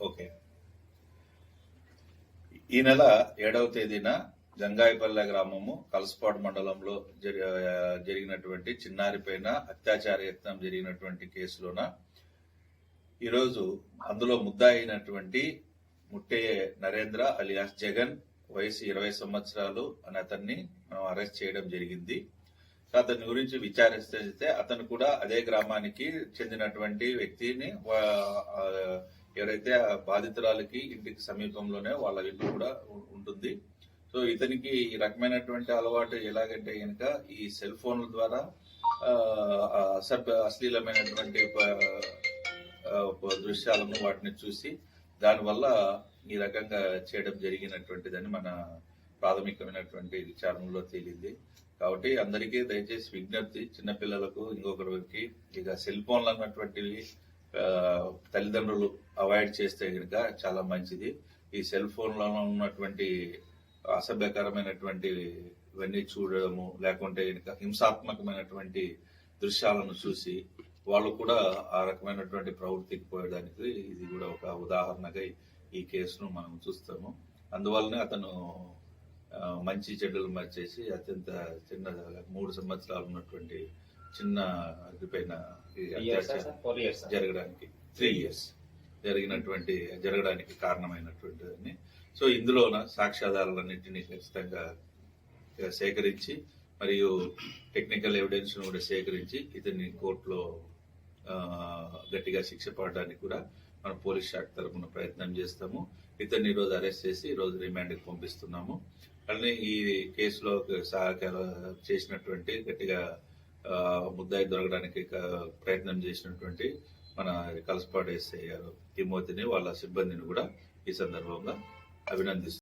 Okay. ఈ నెల ఏడవ తేదీన జంగాయిపల్లె గ్రామము కలసపాడు మండలంలో జరి- జరిగినటువంటి చిన్నారిపైన అత్యాచార యత్నం జరిగినటువంటి కేసులోన ఈరోజు అందులో ముద్దా అయినటువంటి ముట్టే నరేంద్ర అలియాస్ జగన్ వయసు ఇరవై సంవత్సరాలు అని అతన్ని మనం అరెస్ట్ చేయడం జరిగింది. అతని గురించి విచారిస్తే అతను కూడా అదే గ్రామానికి చెందినటువంటి వ్యక్తిని ఎవరైతే ఆ బాధితురాలకి ఇంటికి సమీపంలోనే వాళ్ళ ఇల్లు కూడా ఉంటుంది. సో ఇతనికి ఈ రకమైనటువంటి అలవాటు ఎలాగంటే కనుక ఈ సెల్ ఫోన్ల ద్వారా అసభ్య అశ్లీలమైనటువంటి దృశ్యాలను వాటిని చూసి దానివల్ల ఈ రకంగా చేయడం జరిగినటువంటిదని మన ప్రాథమికమైనటువంటి విచారణలో తేలింది. కాబట్టి అందరికీ దయచేసి విజ్ఞప్తి చిన్నపిల్లలకు ఇంకొకరికి ఇక సెల్ ఫోన్లు అన్నటువంటివి తల్లిదండ్రులు అవాయిడ్ చేస్తే కనుక చాలా మంచిది. ఈ సెల్ ఫోన్లలో ఉన్నటువంటి అసభ్యకరమైనటువంటి ఇవన్నీ చూడడము లేకుంటే కనుక హింసాత్మకమైనటువంటి దృశ్యాలను చూసి వాళ్ళు కూడా ఆ రకమైనటువంటి ప్రవృత్తికి పోయడానికి ఇది కూడా ఒక ఉదాహరణగా ఈ కేసును మనం చూస్తాము. అందువల్లనే అతను మంచి చెడ్డలు మార్చేసి అత్యంత చిన్న మూడు సంవత్సరాలు ఉన్నటువంటి చిన్న ఇది పైన ఈ అత్యాచారం ఫోర్ ఇయర్స్ జరగడానికి. త్రీ ఇయర్స్ జరిగినటువంటి జరగడానికి కారణమైనటువంటిదని. సో ఇందులోన సాక్ష్యాధారాలన్నింటినీ ఖచ్చితంగా సేకరించి మరియు టెక్నికల్ ఎవిడెన్స్ కూడా సేకరించి ఇతన్ని కోర్టులో గట్టిగా శిక్ష పడడానికి కూడా మన పోలీస్ శాఖ తరఫున ప్రయత్నం చేస్తాము. ఇతన్ని ఈరోజు అరెస్ట్ చేసి ఈరోజు రిమాండ్కి పంపిస్తున్నాము. అలానే ఈ కేసులో సహకార చేసినటువంటి గట్టిగా ముద్దాయి దొరకడానికి ప్రయత్నం చేసినటువంటి మన కలసపాడు ఎస్ఐ గారు తిమోతిని వాళ్ళ సిబ్బందిని కూడా ఈ సందర్భంగా అభినందిస్తున్నారు